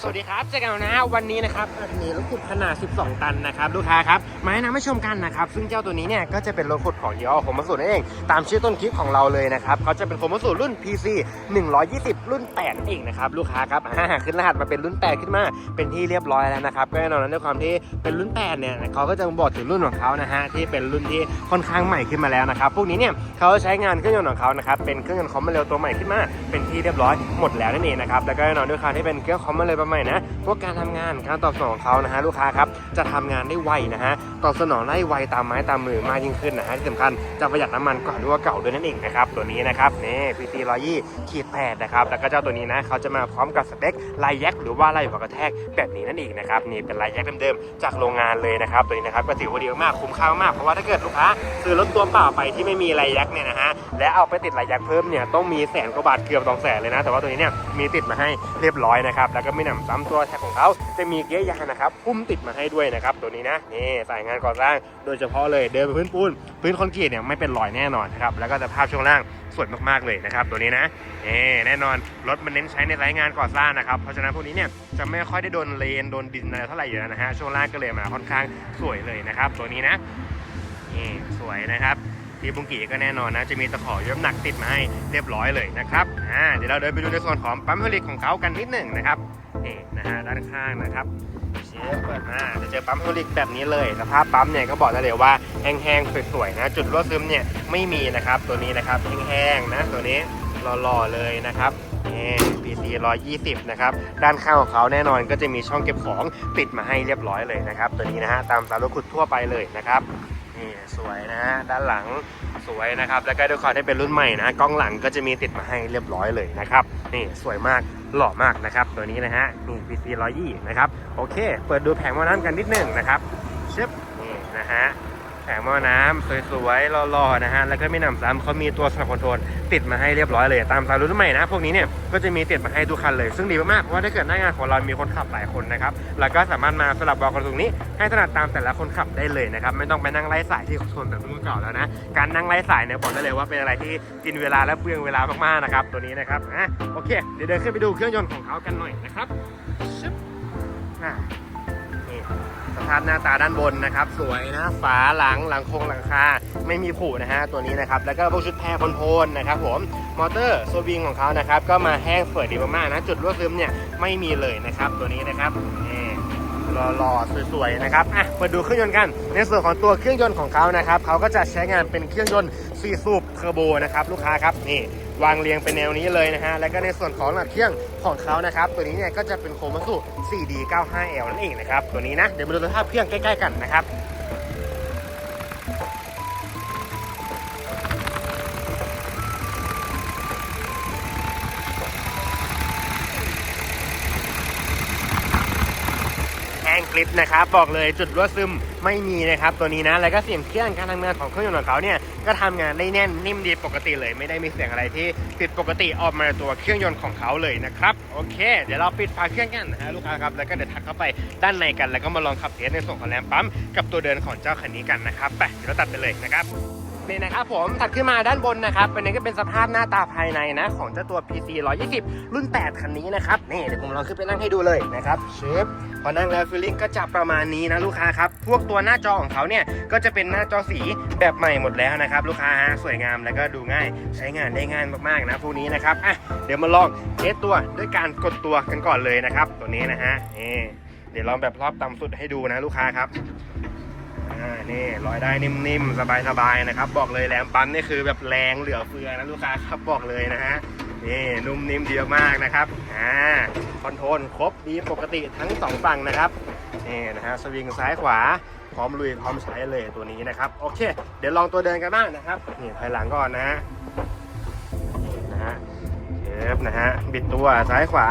สวัสดีครับเจอกันนะวันนี้นะครับมีรถขุดขนาด 12 ตันนะครับลูกค้าครับมาให้นำให้ชมกันนะครับซึ่งเจ้าตัวนี้เนี่ยก็จะเป็นรถขุดของยี่ห้อโคมัสูนั่นเอง ตามชื่อต้นคลิปของเราเลยนะครับเขาจะเป็นโคมัสูรุ่น PC 120 รุ่น 8 เองนะครับลูกค้าครับขึ้นรหัสมาเป็นรุ่น 8 ขึ้นมาเป็นที่เรียบร้อยแล้วนะครับก็แน่นอนนะด้วยความที่เป็นรุ่น 8 เนี่ยเขาก็จะบอกถึงรุ่นของเขานะฮะที่เป็นรุ่นที่ค่อนข้างใหม่ขึ้นมาแล้วนะครับพวกนี้เนี่ยเขาใช้งานเครื่องยนต์ของเขานะครับเป็นเครื่องยนต์คอมมาเร็วตัวใหม่ขึ้นมาเป็นที่เรียบร้อยหมดแล้วนั่นเองนะครับแล้วก็แน่นอนด้วยความที่เป็นเครื่องคอมมาเร็วตัวใหม่นะ พวกการทำงานการตอบสนองเขานะฮะลูกค้าครับจะทำงานได้ไวนะฮะตอบสนองได้ไวตามไม้ตามมือมากยิ่งขึ้นนะฮะที่สำคัญจะประหยัดน้ำมันกว่าด้วยเก่าด้วยนั่นเองนะครับตัวนี้นะครับนี่ PT 120ขีดแปดนะครับแล้วก็เจ้าตัวนี้นะเขาจะมาพร้อมกับสเปคลายแยกหรือว่าลายหัวกระแทกแบบนี้นั่นเองนะครับนี่เป็นลายแยกเดิมๆจากโรงงานเลยนะครับตัวนี้นะครับก็ถือว่าดีมากคุ้มค่ามากเพราะว่าถ้าเกิดลูกค้าซื้อรถตัวเปล่าไปที่ไม่มีลายแยกเนี่ยนะฮะและเอาไปติดลายแยกเพิ่มเนี่ยต้องมีแสนกว่าบาทเกือบสองแสนเลยนะแต่ว่าตัวนี้เนี่ยมีติดมาให้เรียบร้อยนะครับแล้วก็ไม่หนำซ้ำตัวแท็กของเขาจะมีเกียร์ยางนะครับพุ่มติดมาให้ด้วยนะครับตัวนี้นะนี่สายงานก่อสร้าง โดยเฉพาะเลยเดินไปพื้นปูนพื้นคอนกรีตเนี่ยไม่เป็นรอยแน่นอนนะครับแล้วก็สภาพช่วงล่างสวยมากๆเลยนะครับตัวนี้นะนี่แน่นอนรถมันเน้นใช้ในสายงานก่อสร้างนะครับเพราะฉะนั้นพวกนี้เนี่ยจะไม่ค่อยได้โดนเลนโดนดินอะไรเท่าไหร่อยู่แล้วนะฮะช่วงล่างก็เลยมาค่อนข้างสวยเลยนะครับตัวนี้นะนี่สวยนะครับ ที่บุงกีก็แน่นอนนะ จะมีตะขอยกน้ำหนักติดมาให้เรียบร้อยเลยนะครับอ่าเดี๋ยวเราเดินไปดูในส่วนของปั๊มผลิตของเขากันนิดหนึ่งนะครับนี่นะฮะด้านข้างนะครับเชฟเปิดมาจะเจอปั๊มผลิตแบบนี้เลยสภาพปั๊มเนี่ยก็บอกได้เลยว่าแห้งๆสวยๆนะจุดรั่วซึมเนี่ยไม่มีนะครับตัวนี้นะครับแห้งๆนะตัวนี้หล่อๆเลยนะครับนี่ PC 120 นะครับ ด้านข้างของเขาแน่นอนก็จะมีช่องเก็บของติดมาให้เรียบร้อยเลยนะครับ ตัวนี้นะฮะตามสารรถขุดทั่วไปเลยนะครับ นี่สวยนะฮะด้านหลังสวยนะครับ แล้วก็ด้วยความที่เป็นรุ่นใหม่นะกล้องหลังก็จะมีติดมาให้เรียบร้อยเลยนะครับนี่สวยมากหล่อมากนะครับตัวนี้นะฮะนี่ PC 120นะครับโอเค เปิดดูแผงว่าน้ำกันนิดนึงนะครับเชฟนี่นะฮะ แผงหม้อน้ำสวยๆหล่อๆนะฮะแล้วก็ไม่นำซ้ำเขามีตัวสนับคอนโทรลติดมาให้เรียบร้อยเลยตามสายรุ่นใหม่นะพวกนี้เนี่ยก็จะมีติดมาให้ทุกคันเลยซึ่งดีมากๆเพราะว่าถ้าเกิดหน้างานของเรามีคนขับหลายคนนะครับแล้วก็สามารถมาสลับวอลกันตรงนี้ ให้ถนัดตามแต่ละคนขับได้เลยนะครับไม่ต้องไปนั่งไล่สายที่ชนแบบรุ่นเก่าแล้วนะการนั่งไล่สายเนี่ยบอกได้เลยว่าเป็นอะไรที่กินเวลาและเปลืองเวลามากๆนะครับตัวนี้นะครับอะโอเค เดี๋ยวเดินขึ้นไปดูเครื่องยนต์ของเขากันหน่อยนะครับชึบอะ สภาพหน้าตาด้านบนนะครับ สวยนะ ฝาหลังหลังโครงหลังคาไม่มีผุนะฮะตัวนี้นะครับ แล้วก็พวกชุดแพรคนโทรลนะครับผมมอเตอร์โซวิงของเขานะครับ ก็มาแห้งสวยดีมากๆนะ จุดรั่วซึมเนี่ยไม่มีเลยนะครับ ตัวนี้นะครับนี่หล่อๆสวยๆนะครับอะมาดูเครื่องยนต์กัน ในส่วนของตัวเครื่องยนต์ของเขานะครับเขาก็จะใช้งานเป็นเครื่องยนต์4สูบเทอร์โบนะครับลูกค้าครับนี่ วางเรียงเป็นแนวนี้เลยนะฮะ แล้วก็ในส่วนของหลักเครื่องของเขานะครับ ตัวนี้เนี่ยก็จะเป็นโคมัสุ 4D95L นั่นเองนะครับ ตัวนี้นะ เดี๋ยวมาดูสภาพเครื่องใกล้ ๆ กันนะครับ ลิปนะครับบอกเลยจุดรั่วซึมไม่มีนะครับตัวนี้นะแล้วก็เสียงเครื่องการทำงานของเครื่องยนต์ของเขาเนี่ยก็ทำงานได้แน่นนิ่มดีปกติเลย ไม่ได้มีเสียงอะไรที่ผิดปกติออกมาตัวเครื่องยนต์ของเขาเลยนะครับโอเค เดี๋ยวเราปิดฝาเครื่องกันนะฮะลูกค้าครับแล้วก็เดี๋ยวทักเข้าไปด้านในกัน แล้วก็มาลองขับเทสในส่วนของแรมปั๊มกับตัวเดินของเจ้าคันนี้กันนะครับไปเดี๋ยวเราตัดไปเลยนะครับ นี่นะครับผมถัดขึ้นมาด้านบนนะครับอันนี้ก็เป็นสภาพหน้าตาภายในนะ ของเจ้าตัว PC 120 รุ่น 8 คันนี้นะครับ นี่เดี๋ยวผมลองขึ้นไปนั่งให้ดูเลยนะครับเชฟพอนั่งแล้วฟีลลิ่งก็จะประมาณนี้นะลูกค้าครับ พวกตัวหน้าจอของเขาเนี่ย ก็จะเป็นหน้าจอสีแบบใหม่หมดแล้วนะครับ ลูกค้าฮะสวยงามแล้วก็ดูง่ายใช้งานได้ง่ายมากๆนะพวกนี้นะครับอะเดี๋ยวมาลองเทสตัวด้วยการกดตัวกันก่อนเลยนะครับ ตัวนี้นะฮะนี่เดี๋ยวลองแบบรอบต่ำสุดให้ดูนะลูกค้าครับอ่า นี่ลอยได้นิ่มๆ สบายๆนะครับ บอกเลยแหลมปั๊มนี่คือแบบแรงเหลือเฟือนะลูกค้าครับบอกเลยนะฮะนี่นุ่มนิ่มดีมากนะครับอ่าคอนโทรลครบดีปกติทั้งสองฝั่งนะครับนี่นะฮะสวิงซ้ายขวาพร้อมลุยพร้อมใช้เลยตัวนี้นะครับโอเค เดี๋ยวลองตัวเดินกันบ้างนะครับนี่ภายหลังก่อนนะฮะ ฟนะฮะบิดตัวซ้ายขวา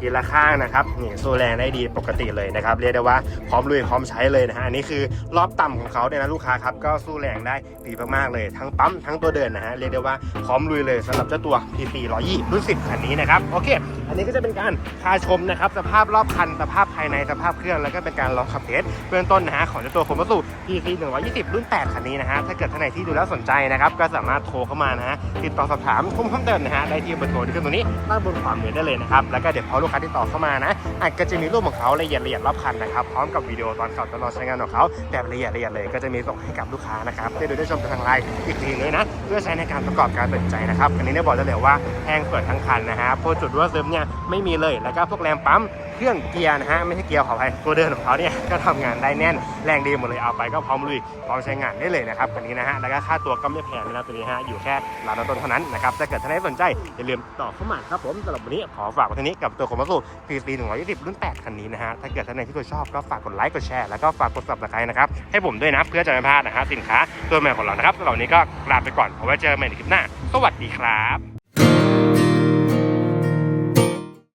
ทีละข้างนะครับนี่สู้แรงได้ดีปกติเลยนะครับ เรียกได้ว่าพร้อมลุยพร้อมใช้เลยนะฮะอันนี้คือรอบต่ำของเขาเนี่ยนะลูกค้าครับก็สู้แรงได้ดีมากๆเลยทั้งปั๊มทั้งตัวเดินนะฮะเรียกได้ว่าพร้อมลุยเลยสำหรับเจ้าตัว PT 120รุ่น10คันนี้นะครับโอเค อันนี้ก็จะเป็นการพาชมนะครับสภาพรอบคันสภาพภายในสภาพเครื่องแล้วก็เป็นการลองขับเทสเบื้องต้นนะฮะของเจ้าตัวคมัสุ PT 120รุ่น8คันนี้นะฮะถ้าเกิดท่านไหนที่ดูแล้วสนใจนะครับก็สามารถโทรเข้ามานะฮะติดต่อสอบถามคุ้มเพิ่มเติมนะฮะได้ที่เบอร์โทรที่ขึ้นตรงนี้ด้านบนขวามือได้เลยนะครับ แล้วก็เดี๋ยวพอลูกค้าที่ต่อเข้ามานะอาจก็จะมีรูปของเขาละเอียดละเอียดรอบคันนะครับ พร้อมกับวิดีโอตอนขับตลอดใช้งานของเขาแบบละเอียดละเอียดเลยก็จะมีส่งให้กับลูกค้านะครับได้ดูได้ชมกันทางไลน์อีกทีเลยนะ เพื่อใช้ในการประกอบการตัดสินใจนะครับอันนี้ได้บอกได้เลยว่าแห้งเปิดทั้งคันนะฮะพวกจุดรั่วซึมเนี่ยไม่มีเลยแล้วก็พวกแรมปั๊ม รื่องเกียร์นะฮะไม่ใช่เกียร์ขออภัยตัวเดินของเขาเนี่ยก็ทำงานได้แน่นแรงดีหมดเลยเอาไปก็พร้อมลุยพร้อมใช้งานได้เลยนะครับอันนี้นะฮะแล้วก็ค่าตัวก็ไม่แพงเลยนะตัวนี้ฮะอยู่แค่หลานต้นเท่านั้นนะครับถ้าเกิดท่านใดสนใจอย่าลืมต่อเข้ามาครับผมสำหรับวันนี้ขอฝากไว้เท่านี้กับตัวของมาสูพีซี120 รุ่น 8 คันนี้นะฮะถ้าเกิดท่านใดที่ชอบก็ฝากกดไลค์กดแชร์แล้วก็ฝากกด subscribe นะครับให้ผมด้วยนะเพื่อจะไม่พลาดนะฮะสินค้าตัวใหม่ของเรานะครับสำหรับวันนี้ก็ลาไปก่อนเอาไว้เจอกันใหม่ในคลิปหน้า สวัสดีครับ